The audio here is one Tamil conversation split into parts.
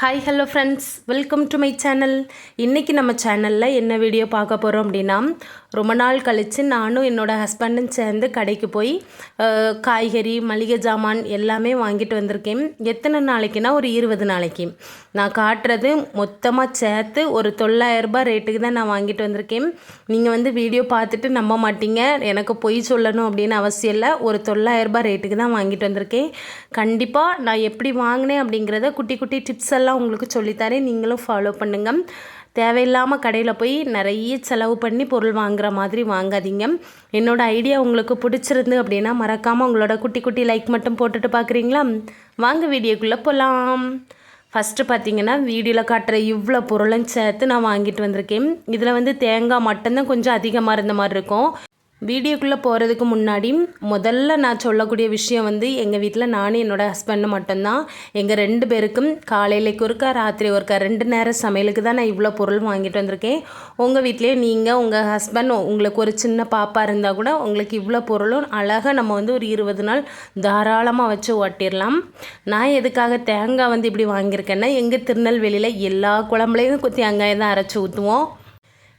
Hi hello friends welcome to my channel இன்றைக்கி நம்ம சேனலில் என்ன வீடியோ பார்க்க போகிறோம் அப்படின்னா ரொம்ப நாள் கழித்து நானும் என்னோடய ஹஸ்பண்டும் சேர்ந்து கடைக்கு போய் காய்கறி மளிகை ஜாமான் எல்லாமே வாங்கிட்டு வந்திருக்கேன். எத்தனை நாளைக்குன்னா ஒரு இருபது நாளைக்கு. நான் காட்டுறது மொத்தமாக சேர்த்து ஒரு தொள்ளாயிரரூபா ரேட்டுக்கு தான் நான் வாங்கிட்டு வந்திருக்கேன். நீங்கள் வந்து வீடியோ பார்த்துட்டு நம்ப மாட்டீங்க. எனக்கு பொய் சொல்லணும் அப்படின்னு அவசியம் இல்லை. ஒரு தொள்ளாயிரரூபா ரேட்டுக்கு தான் வாங்கிட்டு வந்திருக்கேன். கண்டிப்பாக நான் எப்படி வாங்கினேன் அப்படிங்கிறத குட்டி குட்டி டிப்ஸ் எல்லாம் உங்களுக்கு சொல்லித்தரேன். நீங்களும் ஃபாலோ பண்ணுங்கள் தேவையில்லாமல் கடையில் போய் நிறைய செலவு பண்ணி பொருள் வாங்குற மாதிரி வாங்காதீங்க. என்னோடய ஐடியா உங்களுக்கு பிடிச்சிருந்து அப்படின்னா மறக்காமல் உங்களோட குட்டி குட்டி லைக் மட்டும் போட்டுட்டு பார்க்குறீங்களா வாங்க வீடியோக்குள்ளே போகலாம் ஃபஸ்ட்டு பார்த்தீங்கன்னா வீடியோவில் காட்டுற இவ்வளோ பொருளும் சேர்த்து நான் வாங்கிட்டு வந்திருக்கேன். இதில் வந்து தேங்காய் மட்டும்தான் கொஞ்சம் அதிகமாக இருந்த மாதிரி இருக்கும். வீடியோக்குள்ளே போகிறதுக்கு முன்னாடி முதல்ல நான் சொல்லக்கூடிய விஷயம் வந்து எங்கள் வீட்டில் நானும் என்னோட ஹஸ்பண்டு மட்டும்தான். எங்கள் ரெண்டு பேருக்கும் காலையில் ஒருக்கா ராத்திரி ஒருக்கா ரெண்டு நேரம் சமையலுக்கு தான் நான் இவ்வளோ பொருள் வாங்கிட்டு வந்திருக்கேன். உங்கள் வீட்லேயே நீங்கள் உங்கள் ஹஸ்பண்ட் உங்களுக்கு ஒரு சின்ன பாப்பா இருந்தால் கூட உங்களுக்கு இவ்வளோ பொருளும் அழகாக நம்ம வந்து ஒரு இருபது நாள் தாராளமாக வச்சு ஓட்டிடலாம் நான் எதுக்காக தேங்காய் வந்து இப்படி வாங்கியிருக்கேன்னா எங்கள் திருநெல்வேலியில் எல்லா குழம்புலையும் தேங்காயை தான் அரைச்சி ஊற்றுவோம்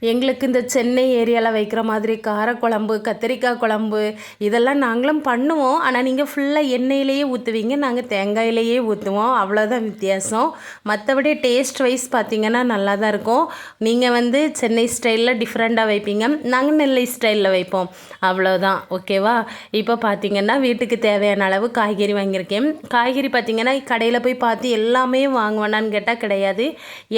எங்களுக்கு இந்த சென்னை ஏரியாவில் வைக்கிற மாதிரி காரக்குழம்பு கத்திரிக்காய் குழம்பு இதெல்லாம் நாங்களும் பண்ணுவோம். ஆனால் நீங்கள் ஃபுல்லாக எண்ணெயிலேயே ஊற்றுவீங்க நாங்கள் தேங்காயிலேயே ஊற்றுவோம் அவ்வளோதான் வித்தியாசம். மற்றபடி டேஸ்ட் வைஸ் பார்த்தீங்கன்னா நல்லா தான் இருக்கும். நீங்கள் வந்து சென்னை ஸ்டைலில் டிஃப்ரெண்ட்டாக வைப்பீங்க. நாங்கள் நெல்லை ஸ்டைலில் வைப்போம். அவ்வளோதான் ஓகேவா இப்போ பார்த்தீங்கன்னா வீட்டுக்கு தேவையான அளவு காய்கறி வாங்கியிருக்கேன். காய்கறி பார்த்தீங்கன்னா கடையில் போய் பார்த்து எல்லாமே வாங்குவேனான்னு கேட்டால் கிடையாது.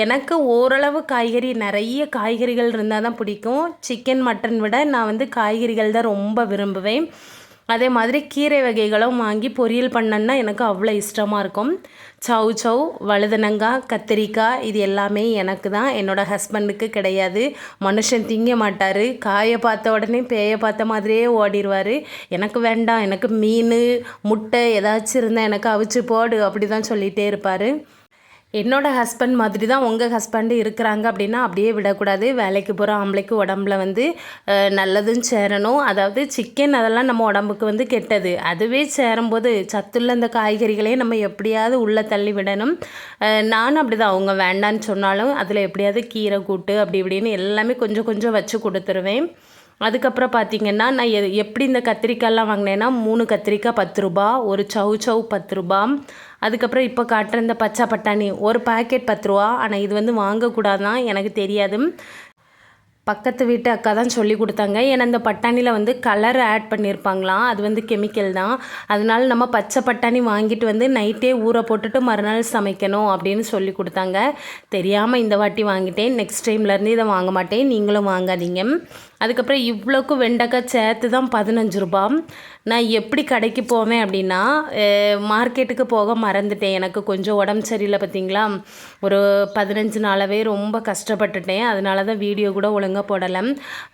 எனக்கு ஓரளவு காய்கறி நிறைய காய்கறிகள் இருந்தால் தான் பிடிக்கும். சிக்கன் மட்டன் விட நான் வந்து காய்கறிகள் தான் ரொம்ப விரும்புவேன். அதே மாதிரி கீரை வகைகளும் வாங்கி பொரியல் பண்ணேன்னா எனக்கு அவ்வளோ இஷ்டமாக இருக்கும். சவு சவ் வழுதனங்காய் கத்திரிக்காய் இது எல்லாமே எனக்கு தான். என்னோடய ஹஸ்பண்டுக்கு கிடையாது. மனுஷன் திங்க மாட்டார். காயை பார்த்த உடனே பேயை பார்த்த மாதிரியே ஓடிடுவார் எனக்கு வேண்டாம். எனக்கு மீன் முட்டை ஏதாச்சும் இருந்தால் எனக்கு அவிச்சு போடு அப்படி தான் சொல்லிகிட்டே இருப்பார். என்னோடய ஹஸ்பண்ட் மாதிரி தான் உங்கள் ஹஸ்பண்டு இருக்கிறாங்க அப்படின்னா அப்படியே விடக்கூடாது. வேலைக்கு போகிற ஆம்பளைக்கு உடம்புல வந்து நல்லதும் சேரணும். அதாவது சிக்கன் அதெல்லாம் நம்ம உடம்புக்கு வந்து கெட்டது. அதுவே சேரும்போது சத்துள்ள இந்த காய்கறிகளையும் நம்ம எப்படியாவது உள்ளே தள்ளி விடணும். நானும் அப்படி தான் அவங்க வேண்டான்னு சொன்னாலும் அதில் எப்படியாவது கீரை கூட்டு அப்படி இப்படின்னு எல்லாமே கொஞ்சம் கொஞ்சம் வச்சு கொடுத்துருவேன். அதுக்கப்புறம் பார்த்தீங்கன்னா நான் எ எப்படி இந்த கத்திரிக்காய்லாம் வாங்கினேன்னா மூணு கத்திரிக்காய் பத்து ரூபா ஒரு சவு சவு பத்து ரூபா. அதுக்கப்புறம் இப்போ காட்டுற இந்த பச்சை பட்டாணி ஒரு பாக்கெட் பத்து ரூபா. ஆனால் இது வந்து வாங்கக்கூடாதான் எனக்கு தெரியாது. பக்கத்து வீட்டு அக்கா தான் சொல்லி கொடுத்தாங்க. ஏன்னா இந்த பட்டாணியில் வந்து கலர் ஆட் பண்ணியிருப்பாங்களாம் அது வந்து கெமிக்கல் தான். அதனால நம்ம பச்சை பட்டாணி வாங்கிட்டு வந்து நைட்டே ஊற போட்டுட்டு மறுநாள் சமைக்கணும் அப்படின்னு சொல்லி கொடுத்தாங்க. தெரியாமல் இந்த வாட்டி வாங்கிட்டேன். நெக்ஸ்ட் டைம்லேருந்து இதை வாங்க மாட்டேன். நீங்களும் வாங்காதீங்க. அதுக்கப்புறம் இவ்வளோக்கும் வெண்டைக்காய் சேர்த்து தான் பதினஞ்சு ரூபா நான் எப்படி கடைக்கு போவேன் அப்படின்னா மார்க்கெட்டுக்கு போக மறந்துட்டேன். எனக்கு கொஞ்சம் உடம்பு சரியில்லை பார்த்தீங்களா? ஒரு பதினஞ்சு நாளாவே ரொம்ப கஷ்டப்பட்டுட்டேன். அதனால தான் வீடியோ கூட ஒழுங்காக போடலை.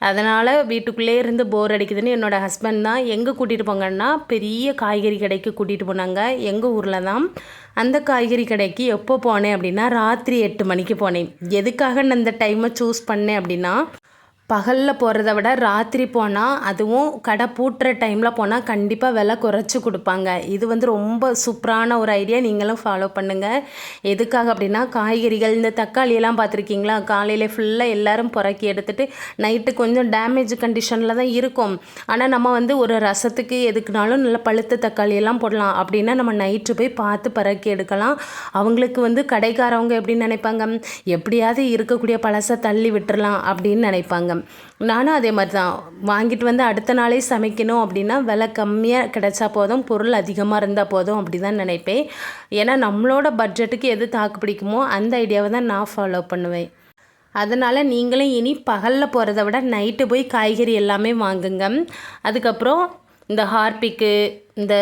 அதனால் வீட்டுக்குள்ளே இருந்து போர் அடிக்குதுன்னு என்னோடய ஹஸ்பண்ட் தான் எங்கே கூட்டிகிட்டு போங்கன்னா பெரிய காய்கறி கடைக்கு கூட்டிகிட்டு போனாங்க. எங்கள் ஊரில் தான். அந்த காய்கறி கடைக்கு எப்போ போனேன் அப்படின்னா ராத்திரி எட்டு மணிக்கு போனேன். எதுக்காக நான் இந்த டைமை சூஸ் பண்ணேன் அப்படின்னா பகலில் போகிறத விட ராத்திரி போனால் அதுவும் கடை பூட்டுற டைமில் போனால் கண்டிப்பாக விலை குறைச்சி கொடுப்பாங்க. இது வந்து ரொம்ப சூப்பரான ஒரு ஐடியா நீங்களும் ஃபாலோ பண்ணுங்கள் எதுக்காக அப்படின்னா காய்கறிகள் இந்த தக்காளியெல்லாம் பார்த்துருக்கீங்களா? காலையில் ஃபுல்லாக எல்லோரும் புறக்கி எடுத்துகிட்டு நைட்டு கொஞ்சம் டேமேஜ் கண்டிஷனில் தான் இருக்கும். ஆனால் நம்ம வந்து ஒரு ரசத்துக்கு எதுக்குனாலும் நல்ல பழுத்த தக்காளியெல்லாம் போடலாம். அப்படின்னா நம்ம நைட்டு போய் பார்த்து பறக்கி எடுக்கலாம். அவங்களுக்கு வந்து கடைக்காரவங்க எப்படின்னு நினைப்பாங்க? எப்படியாவது இருக்கக்கூடிய பழசை தள்ளி விட்டுறலாம் அப்படின்னு நினைப்பாங்க. நானும் அதே மாதிரி தான். வாங்கிட்டு வந்து அடுத்த நாளே சமைக்கணும் அப்படின்னா விலை கம்மியாக கிடைச்சா போதும் பொருள் அதிகமாக இருந்தால் போதும் அப்படி தான் நினைப்பேன். ஏன்னா நம்மளோட பட்ஜெட்டுக்கு எது தாக்கு பிடிக்குமோ அந்த ஐடியாவை தான் நான் ஃபாலோ பண்ணுவேன். அதனால் நீங்களும் இனி பகலில் போகிறத விட நைட்டு போய் காய்கறி எல்லாமே வாங்குங்க. அதுக்கப்புறம் இந்த ஹார்பிக்கு இந்த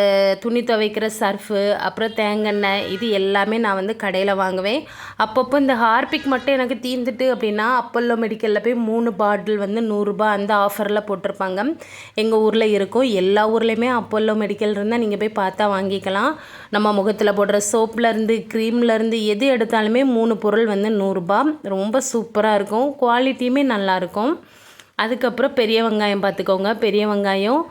துணி துவைக்கிற சர்ஃபு அப்புறம் தேங்காய் இது எல்லாமே நான் வந்து கடையில் வாங்குவேன். அப்பப்போ இந்த ஹார்பிக் மட்டும் எனக்கு தீர்ந்துட்டு அப்படின்னா அப்பல்லோ மெடிக்கலில் போய் மூணு பாட்டில் வந்து நூறுரூபா அந்த ஆஃபரில் போட்டிருப்பாங்க. எங்கள் ஊரில் இருக்கும். எல்லா ஊர்லேயுமே அப்பல்லோ மெடிக்கல் இருந்தால் நீங்கள் போய் பார்த்தா வாங்கிக்கலாம். நம்ம முகத்தில் போடுற சோப்லேருந்து க்ரீம்லேருந்து எது எடுத்தாலுமே மூணு பொருள் வந்து நூறுரூபா ரொம்ப சூப்பராக இருக்கும். குவாலிட்டியுமே நல்லாயிருக்கும் அதுக்கப்புறம் பெரிய வெங்காயம் பார்த்துக்கோங்க. பெரிய வெங்காயம்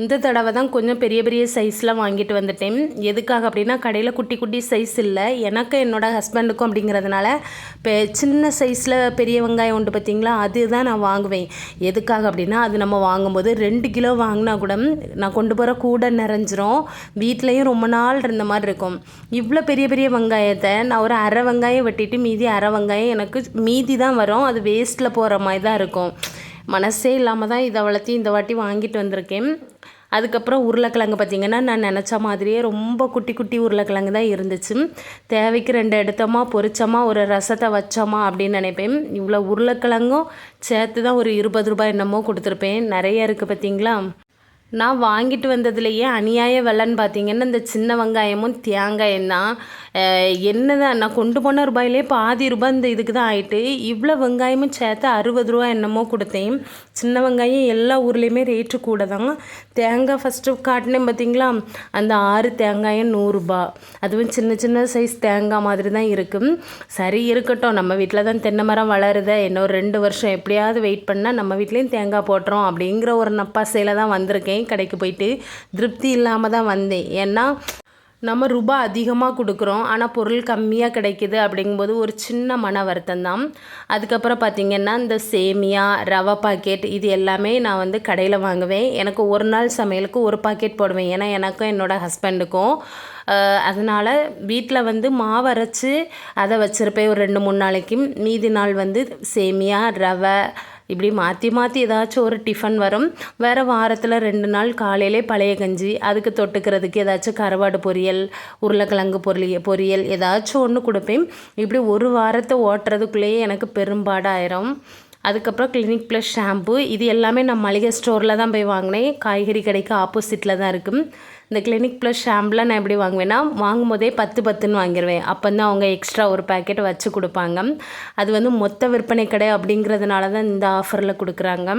இந்த தடவை தான் கொஞ்சம் பெரிய பெரிய சைஸில் வாங்கிட்டு வந்துட்டேன். எதுக்காக அப்படின்னா கடையில் குட்டி குட்டி சைஸ் இல்லை. எனக்கு என்னோட ஹஸ்பண்டுக்கும் அப்படிங்கிறதுனால இப்போ சின்ன சைஸில் பெரிய வெங்காயம் உண்டு பார்த்திங்களா அதுதான் நான் வாங்குவேன். எதுக்காக அப்படின்னா அது நம்ம வாங்கும்போது ரெண்டு கிலோ வாங்கினா கூட நான் கொண்டு போகிற கூட நிறைஞ்சிரும். வீட்லேயும் ரொம்ப நாள் இருந்த மாதிரி இருக்கும். இவ்வளோ பெரிய பெரிய வெங்காயத்தை நான் ஒரு அரை வெங்காயம் வெட்டிட்டு மீதி அரை வெங்காயம் எனக்கு மீதி தான் வரும். அது வேஸ்ட்டில் போகிற மாதிரி தான் இருக்கும். மனசே இல்லாமல் தான் இதை வளர்த்தி இந்த வாட்டி வாங்கிட்டு வந்திருக்கேன். அதுக்கப்புறம் உருளைக்கிழங்கு பார்த்திங்கன்னா நான் நினச்ச மாதிரியே ரொம்ப குட்டி குட்டி உருளைக்கிழங்கு தான் இருந்துச்சு. தேவைக்கு ரெண்டு எடுத்தோமா பொரிச்சோமா ஒரு ரசத்தை வச்சோமா அப்படின்னு நினைப்பேன். இவ்வளோ உருளைக்கிழங்கும் சேர்த்து தான் ஒரு இருபது ரூபாய் என்னமோ கொடுத்துருப்பேன். நிறைய இருக்குது பார்த்திங்களா? நான் வாங்கிட்டு வந்ததுலேயே அநியாய விலைன்னு பார்த்தீங்கன்னா இந்த சின்ன வெங்காயமும் தேங்காயும் தான் என்ன தான் நான் கொண்டு போன ரூபாயிலே பாதி ரூபாய் இந்த இதுக்கு தான் ஆயிட்டு இவ்வளோ வெங்காயமும் சேர்த்து அறுபது ரூபா என்னமோ கொடுத்தேன். சின்ன வெங்காயம் எல்லா ஊர்லேயுமே ரேட்டு கூட தான் தேங்காய் ஃபஸ்ட்டு காட்டினேன் பார்த்தீங்களா அந்த ஆறு தேங்காயும் நூறுரூபா அதுவும் சின்ன சின்ன சைஸ் தேங்காய் மாதிரி தான் இருக்கும் சரி இருக்கட்டும் நம்ம வீட்டில் தான் தென்னை மரம் வளருதே இன்னும் ரெண்டு வருஷம் எப்படியாவது வெயிட் பண்ணால் நம்ம வீட்லேயும் தேங்காய் போட்டுறோம் அப்படிங்கிற ஒரு நப்பாசையில் தான் வந்திருக்கேன். கடைக்கு போயிட்டு திருப்தி இல்லாமல் தான் வந்தேன். ஏன்னா நம்ம ரூபாய் அதிகமாக கொடுக்குறோம். ஆனால் பொருள் கம்மியாக கிடைக்குது அப்படிங்கும்போது ஒரு சின்ன மன வருத்தம் தான். அதுக்கப்புறம் பார்த்திங்கன்னா இந்த சேமியா ரவை பாக்கெட் இது எல்லாமே நான் வந்து கடையில் வாங்குவேன். எனக்கு ஒரு நாள் சமையலுக்கு ஒரு பாக்கெட் போடுவேன். ஏன்னா எனக்கும் என்னோடய ஹஸ்பண்டுக்கும் அதனால் வீட்டில் வந்து மாவு அரைச்சி அதை வச்சுருப்பேன். ஒரு ரெண்டு மூணு நாளைக்கு. மீதி நாள் வந்து சேமியா ரவை இப்படி மாற்றி மாற்றி ஏதாச்சும் ஒரு டிஃபன் வரும். வேறு வாரத்தில் ரெண்டு நாள் காலையிலே பழைய கஞ்சி அதுக்கு தொட்டுக்கிறதுக்கு ஏதாச்சும் கருவாடு பொரியல் உருளைக்கிழங்கு பொரிய பொரியல் ஏதாச்சும் ஒன்று கொடுப்பேன். இப்படி ஒரு வாரத்தை ஓட்டுறதுக்குள்ளேயே எனக்கு பெரும்பாடாயிரும். அதுக்கப்புறம் கிளினிக் ப்ளஸ் ஷாம்பு இது எல்லாமே நான் மளிகை ஸ்டோரில் தான் போய் வாங்கினேன். காய்கறி கடைக்கு ஆப்போசிட்டில் தான் இருக்குது இந்த கிளினிக் ப்ளஸ் ஷாம்புலாம் நான் எப்படி வாங்குவேன்னா வாங்கும் போதே பத்து பத்துன்னு வாங்கிடுவேன் அப்போ தான் அவங்க எக்ஸ்ட்ரா ஒரு பேக்கெட் வச்சு கொடுப்பாங்க. அது வந்து மொத்த விற்பனை கடை அப்படிங்கிறதுனால தான் இந்த ஆஃபரில் கொடுக்குறாங்க.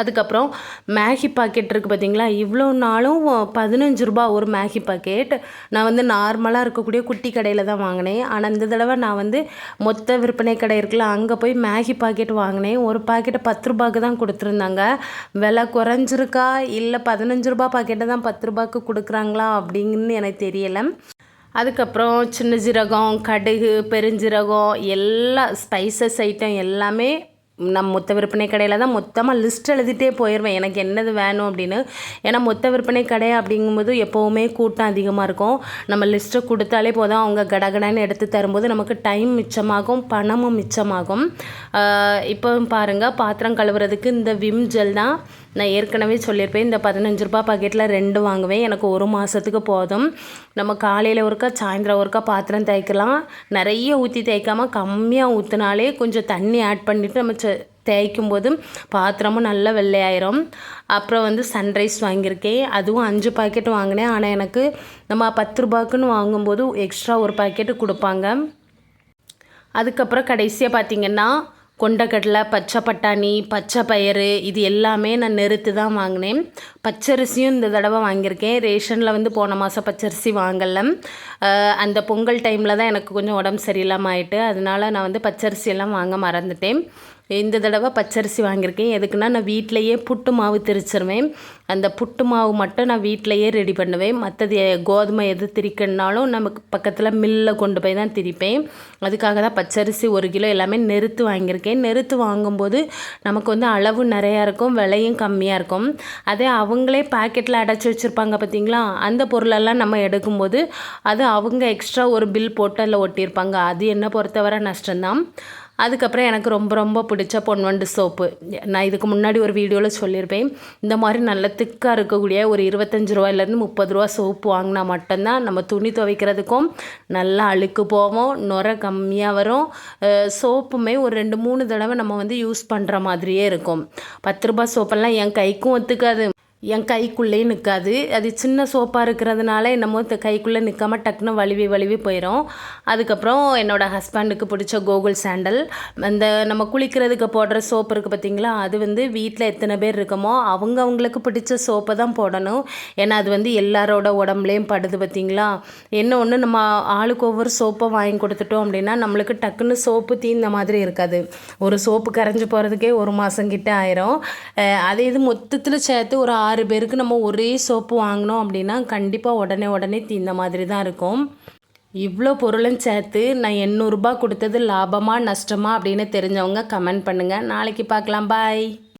அதுக்கப்புறம் மேகி பாக்கெட் இருக்குது பார்த்தீங்களா இவ்வளோ நாளும் பதினஞ்சு ரூபா ஒரு மேகி பாக்கெட் நான் வந்து நார்மலாக இருக்கக்கூடிய குட்டி கடையில் தான் வாங்கினேன். ஆனால் இந்த தடவை நான் வந்து மொத்த விற்பனை கடை இருக்குல்ல அங்கே போய் மேகி பாக்கெட் வாங்கினேன். ஒரு பாக்கெட்டை பத்து ரூபாய்க்கு தான் கொடுத்துருந்தாங்க. விலை குறைஞ்சிருக்கா? இல்லை பதினஞ்சு ரூபா பாக்கெட்டை தான் பத்து ரூபாய்க்கு கொடுக்குறாங்களா? அப்படிங்கன்னு எனக்கு தெரியலை. அதுக்கப்புறம் சின்ன ஜீரகம் கடுகு பெருஞ்சீரகம் எல்லா ஸ்பைசஸ் ஐட்டம் எல்லாமே நம் மொத்த விற்பனை கடையில் தான் மொத்தமாக லிஸ்ட் எழுதிட்டே போயிடுவேன் எனக்கு என்னது வேணும் அப்படின்னு. ஏன்னா மொத்த விற்பனை கடை அப்படிங்கும்போது எப்போவுமே கூட்டம் அதிகமாக இருக்கும். நம்ம லிஸ்ட்டை கொடுத்தாலே போதும். அவங்க கடகடன்னு எடுத்து தரும்போது நமக்கு டைம் மிச்சமாகும் பணமும் மிச்சமாகும். இப்போ பாருங்கள் பாத்திரம் கழுவுறதுக்கு இந்த விம் ஜெல் தான் நான் ஏற்கனவே சொல்லியிருப்பேன் இந்த பதினஞ்சு ரூபா பாக்கெட்டில் ரெண்டு வாங்குவேன். எனக்கு ஒரு மாதத்துக்கு போதும். நம்ம காலையில் ஒருக்கா சாயந்தரம் ஒருக்கா பாத்திரம் தேய்க்கலாம். நிறைய ஊற்றி தேய்க்காமல் கம்மியாக ஊற்றினாலே கொஞ்சம் தண்ணி ஆட் பண்ணிவிட்டு நம்ம தேய்க்கும் போது பாத்திரமும் நல்லா வெள்ளையாயிரும். அப்புறம் வந்து சன்ரைஸ் வாங்கியிருக்கேன். அதுவும் அஞ்சு பாக்கெட் வாங்கினேன். ஆனால் எனக்கு நம்ம பத்து ரூபாய்க்குன்னு வாங்கும்போது எக்ஸ்ட்ரா ஒரு பாக்கெட்டு கொடுப்பாங்க. அதுக்கப்புறம் கடைசியாக பார்த்திங்கன்னா கொண்டக்கடலை பச்சை பட்டாணி பச்சை பயிறு இது எல்லாமே நான் நெருத்து தான் வாங்கினேன். பச்சரிசியும் இந்த தடவை வாங்கியிருக்கேன். ரேஷனில் வந்து போன மாதம் பச்சரிசி வாங்கலை. அந்த பொங்கல் டைமில் தான் எனக்கு கொஞ்சம் உடம்பு சரியில்லாமல் ஆயிட்டு அதனால நான் வந்து பச்சரிசி எல்லாம் வாங்க மறந்துட்டேன். இந்த தடவை பச்சரிசி வாங்கியிருக்கேன். எதுக்குன்னா நான் வீட்டிலையே புட்டு மாவு திரிச்சிருவேன். அந்த புட்டு மாவு மட்டும் நான் வீட்டிலையே ரெடி பண்ணுவேன். மற்றது கோதுமை எது திரிக்கணுனாலும் நமக்கு பக்கத்தில் மில்லில் கொண்டு போய் தான் திரிப்பேன். அதுக்காக தான் பச்சரிசி ஒரு கிலோ எல்லாமே நெருத்து வாங்கியிருக்கேன். நெருத்து வாங்கும்போது நமக்கு வந்து அளவு நிறையா இருக்கும் விலையும் கம்மியாக இருக்கும். அதே அவங்களே பாக்கெட்டில் அடைச்சி வச்சுருப்பாங்க பார்த்தீங்களா? அந்த பொருளெல்லாம் நம்ம எடுக்கும்போது அது அவங்க எக்ஸ்ட்ரா ஒரு பில் போட்டு அதில் ஒட்டியிருப்பாங்க. அது என்ன பொறுத்தவரை நஷ்டம்தான். அதுக்கப்புறம் எனக்கு ரொம்ப ரொம்ப பிடிச்ச பொன்வண்டு சோப்பு. நான் இதுக்கு முன்னாடி ஒரு வீடியோவில் சொல்லியிருப்பேன். இந்த மாதிரி நல்ல திக்காக இருக்கக்கூடிய ஒரு இருபத்தஞ்சி ரூபாயிலேருந்து முப்பது ரூபா சோப்பு வாங்கினா மட்டும்தான் நம்ம துணி துவைக்கிறதுக்கும் நல்லா அழுக்கு போவோம் நுர கம்மியாக வரும். சோப்புமே ஒரு ரெண்டு மூணு தடவை நம்ம வந்து யூஸ் பண்ணுற மாதிரியே இருக்கும். பத்து ரூபா சோப்பெல்லாம் என் கைக்கும் ஒத்துக்காது. என் கைக்குள்ளேயே நிற்காது அது சின்ன சோப்பாக இருக்கிறதுனால என்னமோ கைக்குள்ளே நிற்காம டக்குன்னு வலிவி வலிவி போயிடும் அதுக்கப்புறம் என்னோடய ஹஸ்பண்டுக்கு பிடிச்ச கோகுல் சாண்டல் அந்த நம்ம குளிக்கிறதுக்கு போடுற சோப்பு இருக்குது பார்த்திங்களா? அது வந்து வீட்டில் எத்தனை பேர் இருக்கமோ அவங்க அவங்களுக்கு பிடிச்ச சோப்பை தான் போடணும். ஏன்னா அது வந்து எல்லாரோட உடம்புலேயும் படுது பார்த்திங்களா? என்ன ஒன்று நம்ம ஆளுக்கு ஒவ்வொரு சோப்பை வாங்கி கொடுத்துட்டோம் அப்படின்னா நம்மளுக்கு டக்குன்னு சோப்பு தீந்த மாதிரி இருக்காது. ஒரு சோப்பு கரைஞ்சி போகிறதுக்கே ஒரு மாதம் கிட்ட ஆயிரும். அதே இது மொத்தத்தில் சேர்த்து ஒரு ஆறு பேருக்கு நம்ம ஒரே சோப்பு வாங்கினோம் அப்படின்னா கண்டிப்பாக உடனே உடனே தீர்ந்த மாதிரி தான் இருக்கும். இவ்வளோ பொருளும் சேர்த்து நான் எண்ணூறுரூபா கொடுத்தது லாபமாக நஷ்டமா அப்படின்னு தெரிஞ்சவங்க கமெண்ட் பண்ணுங்கள் நாளைக்கு பார்க்கலாம். பாய்.